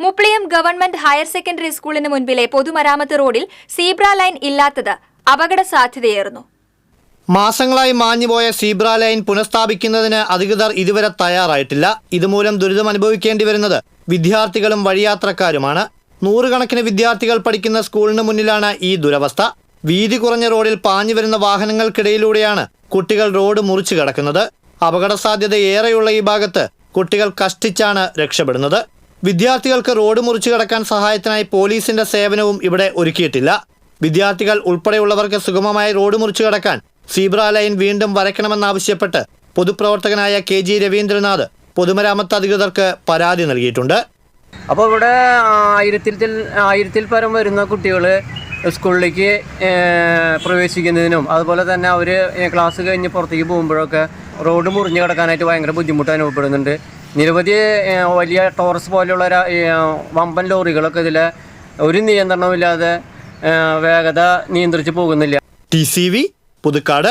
Mupliyam government higher secondary സ്കൂളിന് മുൻപിലെ പൊതുമരാമത്ത് റോഡിൽ സീബ്ര ലൈൻ ഇല്ലാത്തത് അപകട സാധ്യതയേറുന്നു മാസങ്ങളായി മാഞ്ഞുപോയ സീബ്ര ലൈൻ പുനഃസ്ഥാപിക്കുന്നതിന് അധികൃതർ ഇതുവരെ തയ്യാറായിട്ടില്ല. ഇതുമൂലം ദുരിതം അനുഭവിക്കേണ്ടി വരുന്നത് വിദ്യാർത്ഥികളും വഴിയാത്രക്കാരുമാണ്. നൂറുകണക്കിന് വിദ്യാർത്ഥികൾ പഠിക്കുന്ന സ്കൂളിന് മുന്നിലാണ് ഈ ദുരവസ്ഥ. വീതി കുറഞ്ഞ റോഡിൽ പാഞ്ഞു വരുന്ന വാഹനങ്ങൾക്കിടയിലൂടെയാണ് കുട്ടികൾ റോഡ് മുറിച്ചു കിടക്കുന്നത്. അപകട സാധ്യത ഏറെയുള്ള ഈ ഭാഗത്ത് കുട്ടികൾ കഷ്ടിച്ചാണ് രക്ഷപ്പെടുന്നത്. വിദ്യാർത്ഥികൾക്ക് റോഡ് മുറിച്ചു കടക്കാൻ സഹായത്തിനായി പോലീസിന്റെ സേവനവും ഇവിടെ ഒരുക്കിയിട്ടില്ല. വിദ്യാർത്ഥികൾ ഉൾപ്പെടെയുള്ളവർക്ക് സുഗമമായി റോഡ് മുറിച്ചു കടക്കാൻ സീബ്ര ലൈൻ വീണ്ടും വരയ്ക്കണമെന്നാവശ്യപ്പെട്ട് പൊതുപ്രവർത്തകനായ കെ ജി രവീന്ദ്രനാഥ് പൊതുമരാമത്ത് അധികൃതർക്ക് പരാതി നൽകിയിട്ടുണ്ട്. അപ്പോൾ ഇവിടെ ആയിരത്തിൽ ആയിരത്തിൽ പരം വരുന്ന കുട്ടികൾ സ്കൂളിലേക്ക് പ്രവേശിക്കുന്നതിനും അതുപോലെ തന്നെ അവർ ക്ലാസ് കഴിഞ്ഞ് പുറത്തേക്ക് പോകുമ്പോഴൊക്കെ റോഡ് മുറിഞ്ഞ് കിടക്കാനായിട്ട് ഭയങ്കര ബുദ്ധിമുട്ട് അനുഭവപ്പെടുന്നുണ്ട്. നിരവധി വലിയ ടോറസ് പോലെയുള്ള വമ്പൻ ലോറികളൊക്കെ ഇതിൽ ഒരു നിയന്ത്രണമില്ലാതെ വേഗത നിയന്ത്രിച്ച് പോകുന്നില്ല. T C V Puthukkad.